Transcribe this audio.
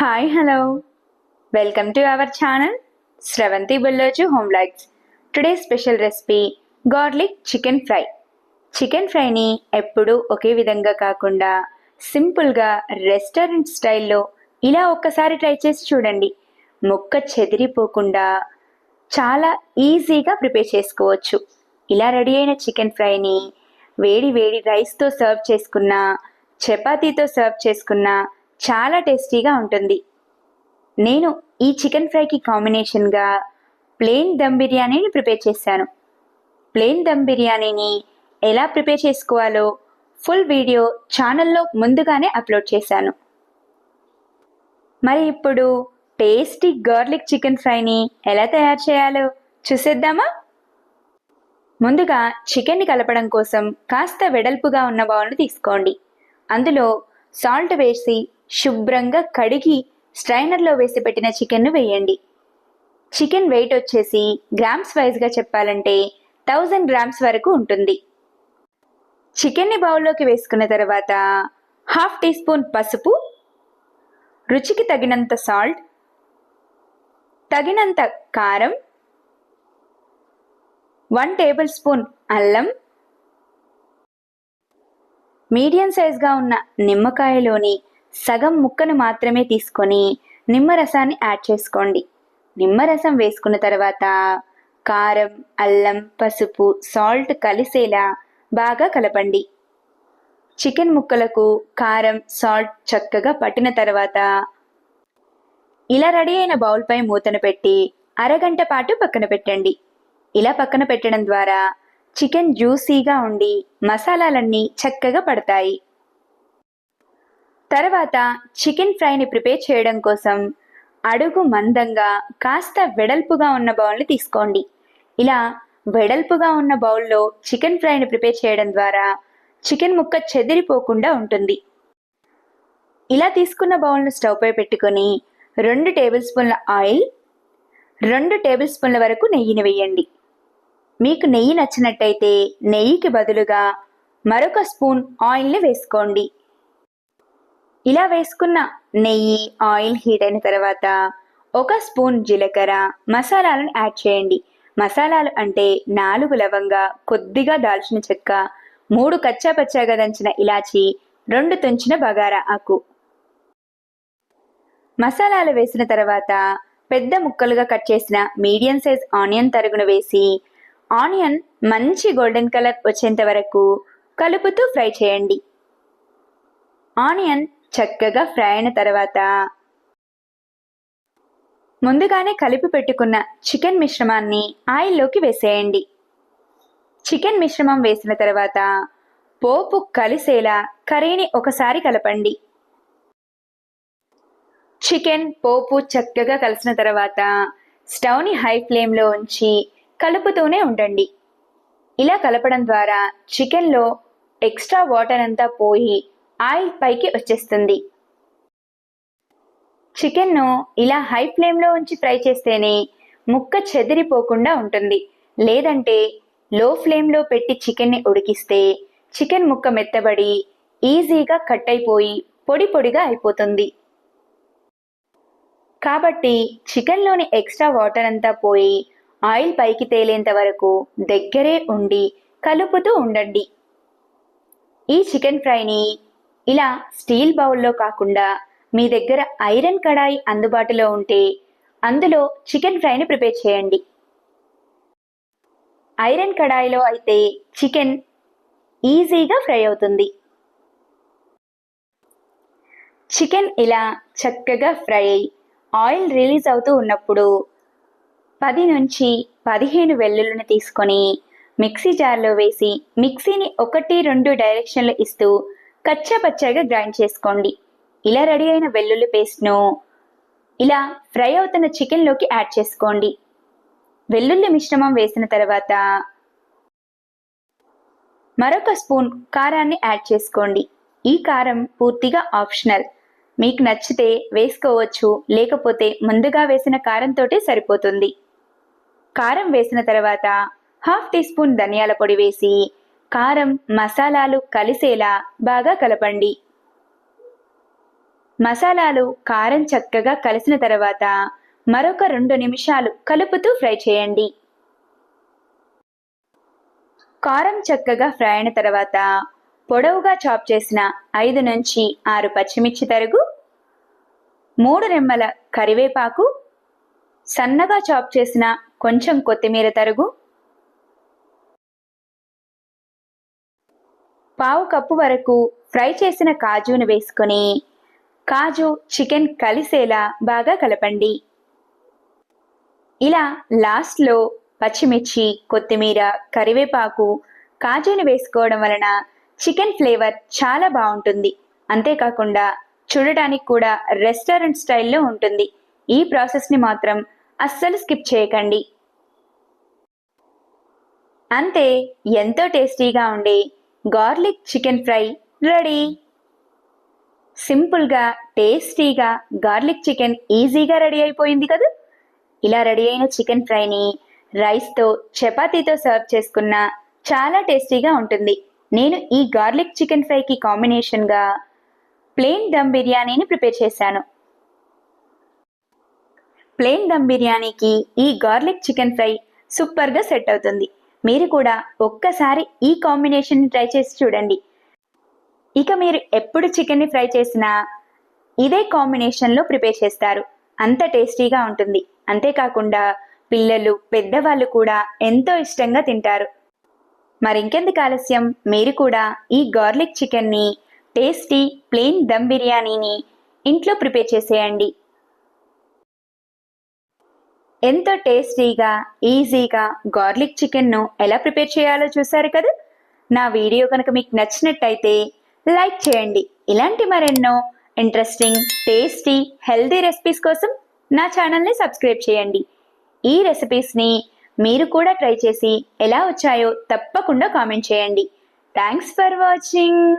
Hi hello welcome to our channel Sravanthi Bulloju home lights today special recipe garlic chicken fry chicken ఫ్రైని ఎప్పుడూ ఒకే విధంగా కాకుండా సింపుల్గా restaurant స్టైల్లో ఇలా ఒక్కసారి ట్రై చేసి చూడండి. ముక్క చెదిరిపోకుండా చాలా ఈజీగా ప్రిపేర్ చేసుకోవచ్చు. ఇలా రెడీ అయిన చికెన్ ఫ్రైని వేడి వేడి రైస్తో సర్వ్ చేసుకున్న చపాతీతో సర్వ్ చేసుకున్నా చాలా టేస్టీగా ఉంటుంది. నేను ఈ చికెన్ ఫ్రైకి కాంబినేషన్గా ప్లెయిన్ దమ్ బిర్యానీని ప్రిపేర్ చేశాను. ప్లెయిన్ దమ్ బిర్యానీని ఎలా ప్రిపేర్ చేసుకోవాలో ఫుల్ వీడియో ఛానల్లో ముందుగానే అప్లోడ్ చేశాను. మరి ఇప్పుడు టేస్టీ గార్లిక్ చికెన్ ఫ్రైని ఎలా తయారు చేయాలో చూసేద్దామా? ముందుగా చికెన్ని కలపడం కోసం కాస్త వెడల్పుగా ఉన్న బౌల్ని తీసుకోండి. అందులో సాల్ట్ వేసి శుభ్రంగా కడిగి స్ట్రైనర్లో వేసి పెట్టిన చికెన్ను వేయండి. చికెన్ వెయిట్ వచ్చేసి గ్రామ్స్ వైజ్గా చెప్పాలంటే థౌజండ్ గ్రామ్స్ వరకు ఉంటుంది. చికెన్ని బౌల్లోకి వేసుకున్న తర్వాత హాఫ్ టీ స్పూన్ పసుపు రుచికి తగినంత సాల్ట్ తగినంత కారం వన్ టేబుల్ స్పూన్ అల్లం మీడియం సైజ్గా ఉన్న నిమ్మకాయలోని సగం ముక్కను మాత్రమే తీసుకొని నిమ్మరసాన్ని యాడ్ చేసుకోండి. నిమ్మరసం వేసుకున్న తర్వాత కారం అల్లం పసుపు సాల్ట్ కలిసేలా బాగా కలపండి. చికెన్ ముక్కలకు కారం సాల్ట్ చక్కగా పట్టిన తర్వాత ఇలా రెడీ అయిన బౌల్పై మూతను పెట్టి అరగంట పాటు పక్కన పెట్టండి. ఇలా పక్కన పెట్టడం ద్వారా చికెన్ జ్యూసీగా ఉండి మసాలాలన్నీ చక్కగా పడతాయి. తర్వాత చికెన్ ఫ్రైని ప్రిపేర్ చేయడం కోసం అడుగు మందంగా కాస్త వెడల్పుగా ఉన్న బౌల్ని తీసుకోండి. ఇలా వెడల్పుగా ఉన్న బౌల్లో చికెన్ ఫ్రైని ప్రిపేర్ చేయడం ద్వారా చికెన్ ముక్క చెదిరిపోకుండా ఉంటుంది. ఇలా తీసుకున్న బౌల్ను స్టవ్పై పెట్టుకొని రెండు టేబుల్ స్పూన్ల ఆయిల్ రెండు టేబుల్ స్పూన్ల వరకు నెయ్యిని వేయండి. మీకు నెయ్యి నచ్చినట్టయితే నెయ్యికి బదులుగా మరొక స్పూన్ ఆయిల్ని వేసుకోండి. ఇలా వేసుకున్న నెయ్యి ఆయిల్ హీట్ అయిన తర్వాత ఒక స్పూన్ జీలకర్ర మసాలాలను యాడ్ చేయండి. మసాలాలు అంటే నాలుగు లవంగా కొద్దిగా దాల్చిన చెక్క మూడు కచ్చా పచ్చాగా దంచిన ఇలాచి రెండు తుంచిన బగారా ఆకు. మసాలాలు వేసిన తర్వాత పెద్ద ముక్కలుగా కట్ చేసిన మీడియం సైజ్ ఆనియన్ తరుగును వేసి ఆనియన్ మంచి గోల్డెన్ కలర్ వచ్చేంత వరకు కలుపుతూ ఫ్రై చేయండి. ఆనియన్ చక్కగా ఫ్రై అయిన తర్వాత ముందుగానే కలిపి పెట్టుకున్న చికెన్ మిశ్రమాన్ని ఆయిల్లోకి వేసేయండి. చికెన్ మిశ్రమం వేసిన తర్వాత పోపు కలిసేలా కర్రీని ఒకసారి కలపండి. చికెన్ పోపు చక్కగా కలిసిన తర్వాత స్టవ్ని హై ఫ్లేమ్లో ఉంచి కలుపుతూనే ఉండండి. ఇలా కలపడం ద్వారా చికెన్లో ఎక్స్ట్రా వాటర్ అంతా పోయి ఆయిల్ పైకి వచ్చేస్తుంది. చికెన్ను ఇలా హై ఫ్లేమ్లో ఉంచి ఫ్రై చేస్తేనే ముక్క చెదిరిపోకుండా ఉంటుంది. లేదంటే లో ఫ్లేమ్లో పెట్టి చికెన్ని ఉడికిస్తే చికెన్ ముక్క మెత్తబడి ఈజీగా కట్ అయిపోయి పొడి పొడిగా అయిపోతుంది. కాబట్టి చికెన్లోని ఎక్స్ట్రా వాటర్ అంతా పోయి ఆయిల్ పైకి తేలేంత వరకు దగ్గరే ఉండి కలుపుతూ ఉండండి. ఈ చికెన్ ఫ్రైని ఇలా స్టీల్ బౌల్లో కాకుండా మీ దగ్గర ఐరన్ కడాయి అందుబాటులో ఉంటే అందులో చికెన్ ఫ్రైని ప్రిపేర్ చేయండి. ఐరన్ కడాయిలో అయితే చికెన్ ఈజీగా ఫ్రై అవుతుంది. చికెన్ ఇలా చక్కగా ఫ్రై అయి ఆయిల్ రిలీజ్ అవుతూ ఉన్నప్పుడు పది నుంచి పదిహేను వెల్లుల్లిని తీసుకొని మిక్సీ జార్లో వేసి మిక్సీని ఒకటి రెండు డైరెక్షన్లు ఇస్తూ కచ్చా పచ్చాగా గ్రైండ్ చేసుకోండి. ఇలా రెడీ అయిన వెల్లుల్లి పేస్ట్ను ఇలా ఫ్రై అవుతున్న చికెన్లోకి యాడ్ చేసుకోండి. వెల్లుల్లి మిశ్రమం వేసిన తర్వాత మరొక స్పూన్ కారాన్ని యాడ్ చేసుకోండి. ఈ కారం పూర్తిగా ఆప్షనల్. మీకు నచ్చితే వేసుకోవచ్చు లేకపోతే ముందుగా వేసిన కారంతోటే సరిపోతుంది. కారం వేసిన తర్వాత హాఫ్ టీ స్పూన్ ధనియాల పొడి వేసి కారం మసాలాలు కలిసేలా బాగా కలపండి. మసాలాలు కారం చక్కగా కలిసిన తర్వాత మరొక రెండు నిమిషాలు కలుపుతూ ఫ్రై చేయండి. కారం చక్కగా ఫ్రై అయిన తర్వాత పొడవుగా చాప్ చేసిన ఐదు నుంచి ఆరు పచ్చిమిర్చి తరుగు మూడు రెమ్మల కరివేపాకు సన్నగా చాప్ చేసిన కొంచెం కొత్తిమీర తరుగు పావు కప్పు వరకు ఫ్రై చేసిన కాజును వేసుకొని కాజు చికెన్ కలిసేలా బాగా కలపండి. ఇలా లాస్ట్లో పచ్చిమిర్చి కొత్తిమీర కరివేపాకు కాజుని వేసుకోవడం వలన చికెన్ ఫ్లేవర్ చాలా బాగుంటుంది. అంతేకాకుండా చూడటానికి కూడా రెస్టారెంట్ స్టైల్లో ఉంటుంది. ఈ ప్రాసెస్ని మాత్రం అస్సలు స్కిప్ చేయకండి. అంతే ఎంతో టేస్టీగా ఉండే గార్లిక్ చికెన్ ఫ్రై రెడీ. సింపుల్గా టేస్టీగా గార్లిక్ చికెన్ ఈజీగా రెడీ అయిపోయింది కదా? ఇలా రెడీ అయిన చికెన్ ఫ్రైని రైస్తో చపాతీతో సర్వ్ చేసుకున్న చాలా టేస్టీగా ఉంటుంది. నేను ఈ గార్లిక్ చికెన్ ఫ్రైకి కాంబినేషన్గా ప్లెయిన్ దమ్ బిర్యానీని ప్రిపేర్ చేశాను. ప్లెయిన్ దమ్ బిర్యానీకి ఈ గార్లిక్ చికెన్ ఫ్రై సూపర్గా సెట్ అవుతుంది. మీరు కూడా ఒక్కసారి ఈ కాంబినేషన్ని ట్రై చేసి చూడండి. ఇక మీరు ఎప్పుడు చికెన్ని ఫ్రై చేసినా ఇదే కాంబినేషన్లో ప్రిపేర్ చేస్తారు. అంత టేస్టీగా ఉంటుంది. అంతేకాకుండా పిల్లలు పెద్దవాళ్ళు కూడా ఎంతో ఇష్టంగా తింటారు. మరింకెందుకు ఆలస్యం? మీరు కూడా ఈ గార్లిక్ చికెన్ని టేస్టీ ప్లెయిన్ దమ్ బిర్యానీని ఇంట్లో ప్రిపేర్ చేసేయండి. ఎంతో టేస్టీగా ఈజీగా గార్లిక్ చికెన్ను ఎలా ప్రిపేర్ చేయాలో చూసారు కదా? నా వీడియో కనుక మీకు నచ్చినట్టయితే లైక్ చేయండి. ఇలాంటి మరెన్నో ఇంట్రెస్టింగ్ టేస్టీ హెల్దీ రెసిపీస్ కోసం నా ఛానల్ని సబ్స్క్రైబ్ చేయండి. ఈ రెసిపీస్ని మీరు కూడా ట్రై చేసి ఎలా వచ్చాయో తప్పకుండా కామెంట్ చేయండి. Thanks for watching.